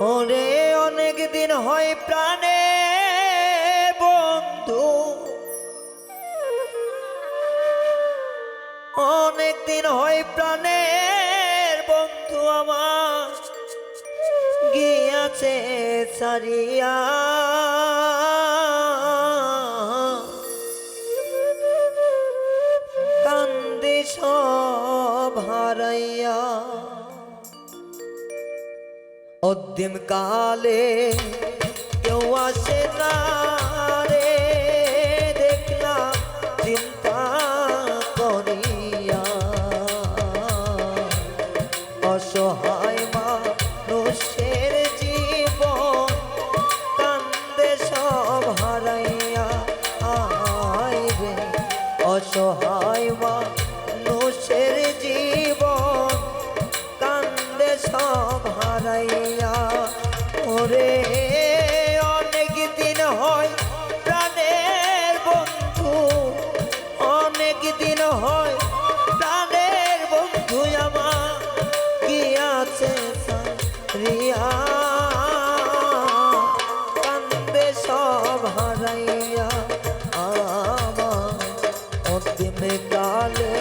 ওরে অনেক দিন হয় প্রাণে বন্ধু। অনেক দিন হয় প্রাণের বন্ধু আমার। গিয়াছে সারিয়া কান্দে সব হারাইয়া। অদ্যিম কালে কেউ আসে না রে দেখলাম চিন্তা করিয়া অসহায় অন্তিমে কালে।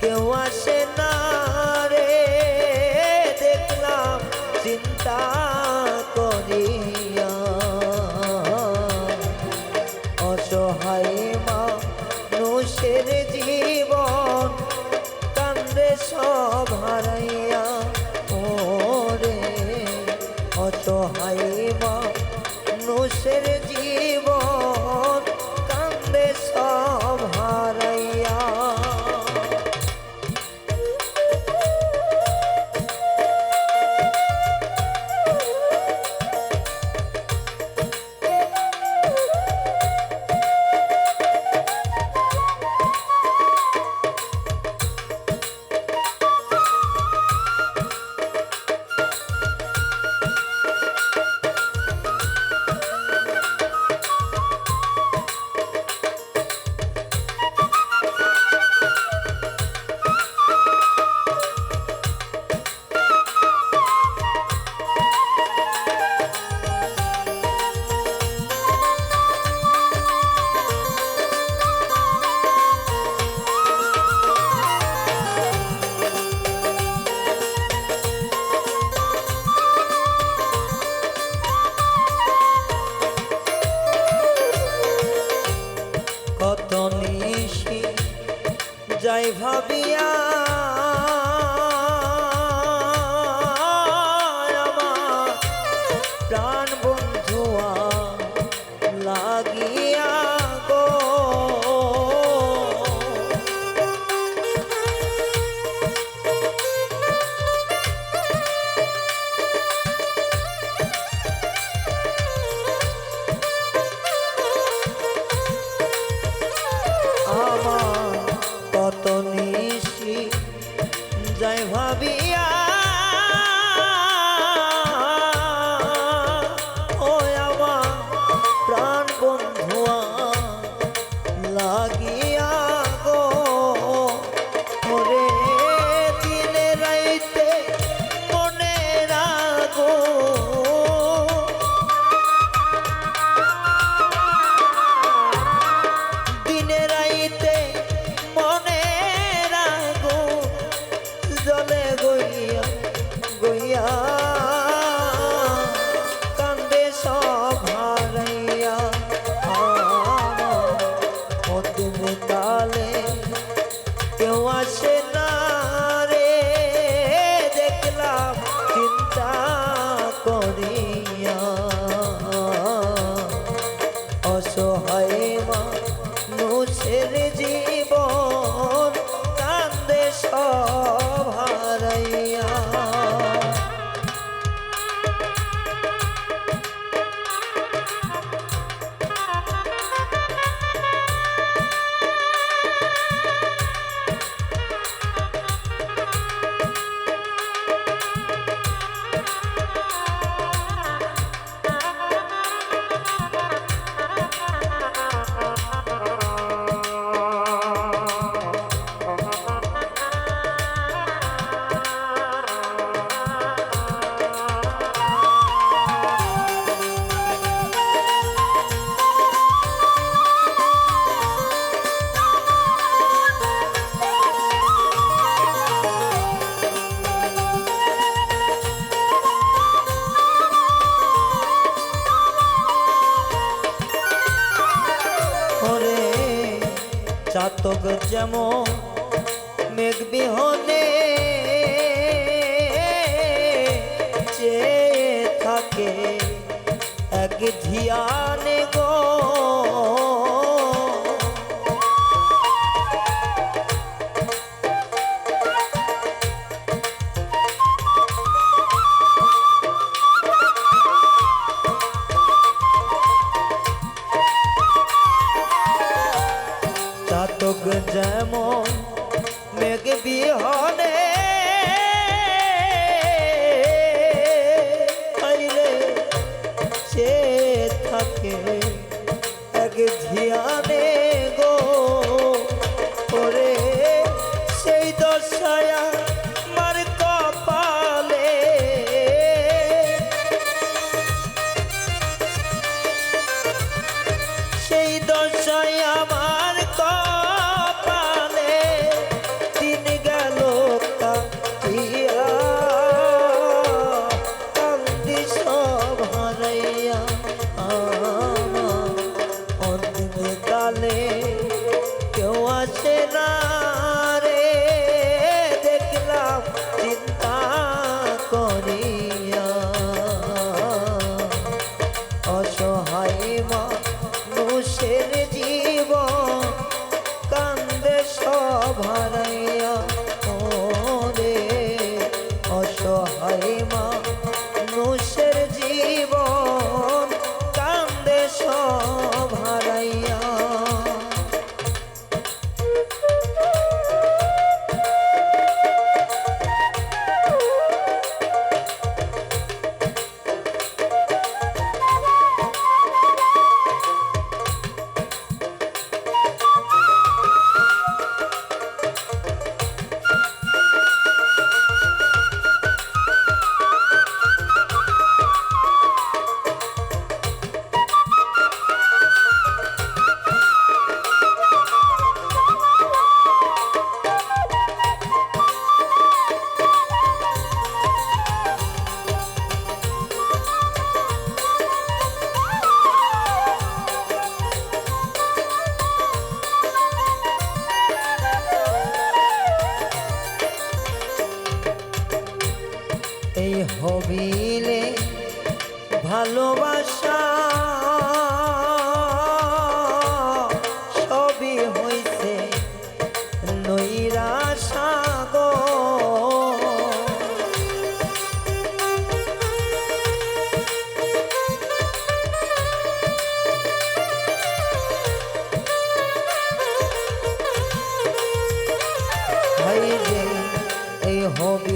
কেউ আসে না রে, দেখলাম চিন্তা করিয়া। অসহায় মানুষের জীবন কান্দে সব হারাইয়া। লাগি চাতক যেমন মেঘবিহনে চেয়ে থাকে এক ধিয়ানে গো। চাতক যেমন মেঘ বিহনে জীবন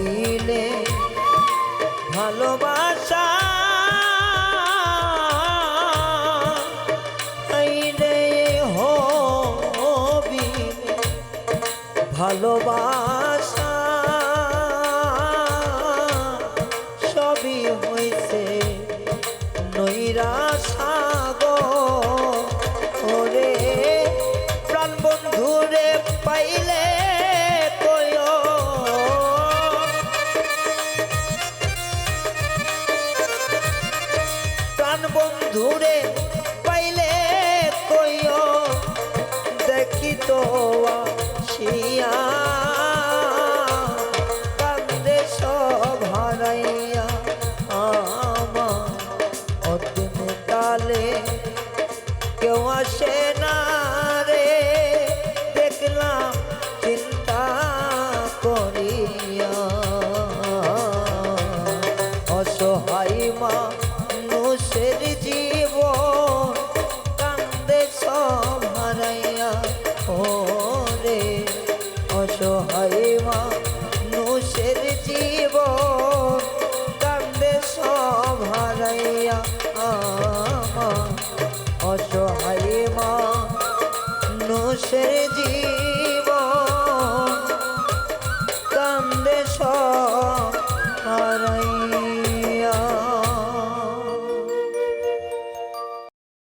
দিলে ভালোবাসা। ভালোবাসা। সবই হয়েছে নৈরাশা। করিয়া